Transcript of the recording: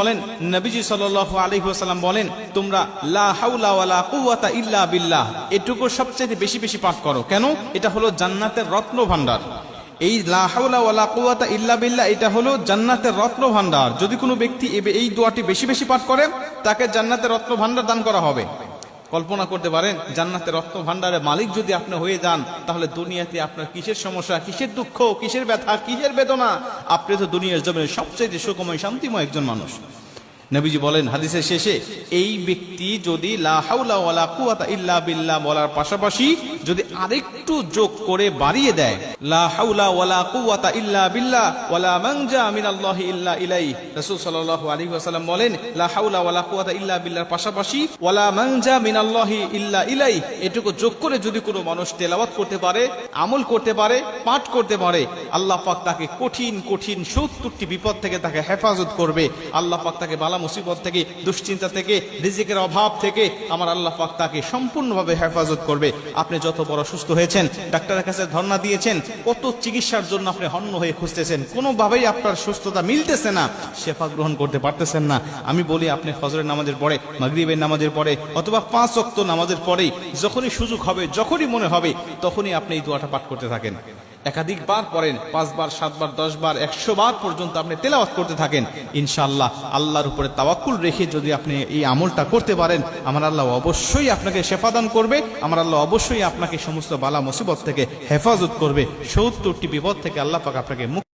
বলেন, নবীজি সাল আলী সাল্লাম বলেন, তোমরা কুওয়াতা ইল্লা বিল্লাহ। এটুকু সবচেয়ে বেশি বেশি পাঠ করো। কেন? এটা হলো জান্নাতের রত্ন ভান্ডার এই লাহাউলা ইল্লা বিল্লাহ, এটা হলো জান্নাতের রত্ন ভান্ডার যদি কোনো ব্যক্তি এই দোয়াটি বেশি বেশি পাঠ করে, তাকে জান্নাতের রত্ন ভান্ডার দান করা হবে। কল্পনা করতে পারেন, জান্নাতের রক্ত ভান্ডারের মালিক যদি আপনি হয়ে যান, তাহলে দুনিয়াতে আপনার কিসের সমস্যা, কিসের দুঃখ, কিসের ব্যথা, কিসের বেদনা? আপনি তো দুনিয়ার জমিনের সবচেয়ে সুখময়, শান্তিময় একজন মানুষ। নবীজি বলেন হাদিসের শেষে, এই ব্যক্তি যদি ইল্লা বিল্লাহ বলার পাশাপাশি যদি আরেকটু যোগ করে বাড়িয়ে দেয় ইল্লা বিল্লাহ এটুকু যোগ করে যদি কোনো মানুষ তেলাওয়াত করতে পারে, আমল করতে পারে, পাঠ করতে পারে, আল্লাহ পাক তাকে কঠিন কঠিন সত্তরটি বিপদ থেকে তাকে হেফাজত করবে। আল্লাহ পাক তাকে বালা মুসিবত থেকে, দুশ্চিন্তা থেকে, রিজিকের অভাব থেকে আমার আল্লাহ পাক তাকে সম্পূর্ণভাবে হেফাজত করবে। আপনি যত বড় সুস্থ হয়েছেন, ডাক্তারের কাছে ধর্ণা দিয়েছেন, কত চিকিৎসার জন্য আপনি হন্য হয়ে খুঁজতেছেন, কোনোভাবেই আপনার সুস্থতা মিলতেছে না, শেফা গ্রহণ করতে পারতেছেন না। আমি বলি, আপনি ফজরের নামাজের পরে, মাগরিবের নামাজের পরে, অথবা পাঁচ অক্ত নামাজের পরেই, যখনই সুযোগ হবে, যখনই মনে হবে, তখনই আপনি এই দোয়াটা পাঠ করতে থাকেন। একাধিকবার পড়েন, পাঁচবার, সাতবার, দশবার একশো বার পর্যন্ত আপনি তেলাওয়াত করতে থাকেন। ইনশাল্লাহ আল্লাহর উপরে তাওয়াক্কুল রেখে যদি আপনি এই আমলটা করতে পারেন, আমার আল্লাহ অবশ্যই আপনাকে শেফাদান করবে, আমার আল্লাহ অবশ্যই আপনাকে সমস্ত বালা মুসিবত থেকে হেফাজত করবে, সত্তরটি বিপদ থেকে আল্লাহ পাক আপনাকে মুক্ত